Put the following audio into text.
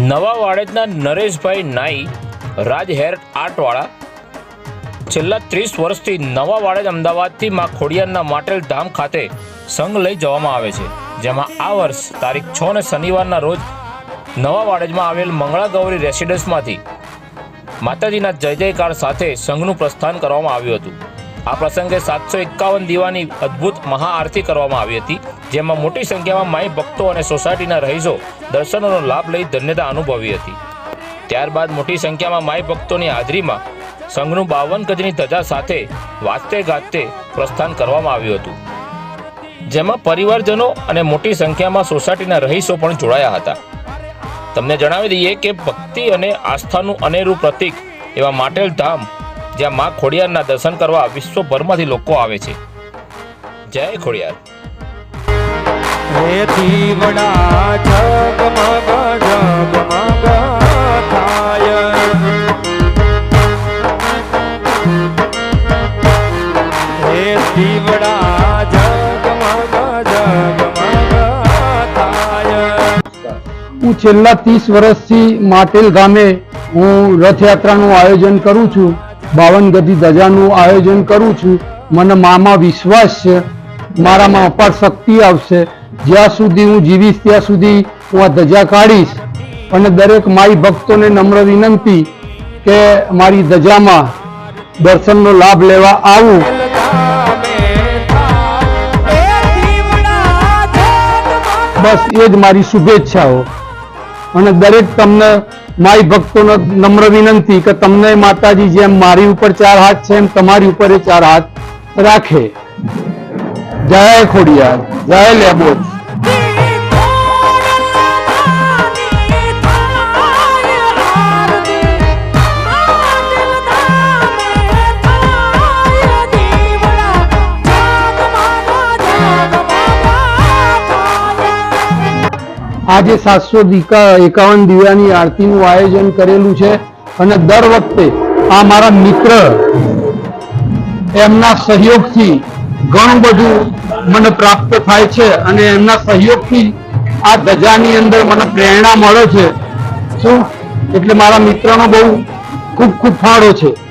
નવા વાડેજના નરેશભાઈ નાઈ, રાજ હેર આર્ટવાળા છેલ્લા ત્રીસ વર્ષથી નવા વાડેજ અમદાવાદથી માં ખોડિયારના માટેલ ધામ ખાતે સંઘ લઈ જવામાં આવે છે, જેમાં આ વર્ષ તારીખ છ ને શનિવારના રોજ નવા વાડેજમાં આવેલ મંગળા ગૌરી રેસિડન્સમાંથી માતાજીના જય જયકાર સાથે સંઘનું પ્રસ્થાન કરવામાં આવ્યું હતું. આ પ્રસંગે સાતસો એકાવન દીવાની અદ્ભુત મહાઆરતી કરવામાં આવી હતી, જેમાં મોટી સંખ્યામાં માઈ ભક્તો અને સોસાયટીના રહીશો દર્શનોનો લાભ લઈ ધન્યતા અનુભવી હતી. ત્યારબાદ મોટી સંખ્યામાં માઈ ભક્તોની હાજરીમાં સંઘનું બાવન ગજની ધજા સાથે વાતે ગાતે પ્રસ્થાન કરવામાં આવ્યું હતું. જેમાં પરિવારજનો અને મોટી સંખ્યામાં સોસાયટીના રહીશો પણ જોડાયા હતા. તમને જણાવી દઈએ કે ભક્તિ અને આસ્થાનું અનેરું પ્રતીક એવા માટેલ ધામ જ્યાં મા ખોડિયારના દર્શન કરવા વિશ્વભરમાંથી લોકો આવે છે. જય ખોડિયાર. હે છેલ્લા ત્રીસ વર્ષથી માટેલ ગામે હું રથયાત્રાનું આયોજન કરું છું. બાવન ગતિ ધજાનું આયોજન કરું છું. મને મામાં વિશ્વાસ છે. મારામાં અપાર શક્તિ આવશે. જ્યાં સુધી હું જીવીશ, ત્યાં સુધી હું આ ધજા કાઢીશ. અને દરેક માઈ ભક્તોને નમ્ર વિનંતી કે મારી ધજામાં દર્શનનો લાભ લેવા આવું. બસ એ જ મારી શુભેચ્છાઓ. અને દરેક તમને માય ભક્તોનો નમ્ર વિનંતી કે તમને માતાજી જેમ મારી ઉપર ચાર હાથ છે એમ તમારી ઉપર એ ચાર હાથ રાખે. જય ખોડિયાર, જય લેબોજ આજે સાતસો એકાવન દીવાની આરતીનું આયોજન કરેલું છે અને દર વખતે આ મારા મિત્ર એમના સહયોગથી ઘણું બધું મને પ્રાપ્ત થાય છે અને એમના સહયોગથી આ ધજાની અંદર મને પ્રેરણા મળે છે. શું? એટલે મારા મિત્રનો બહુ ખૂબ ખૂબ ફાળો છે.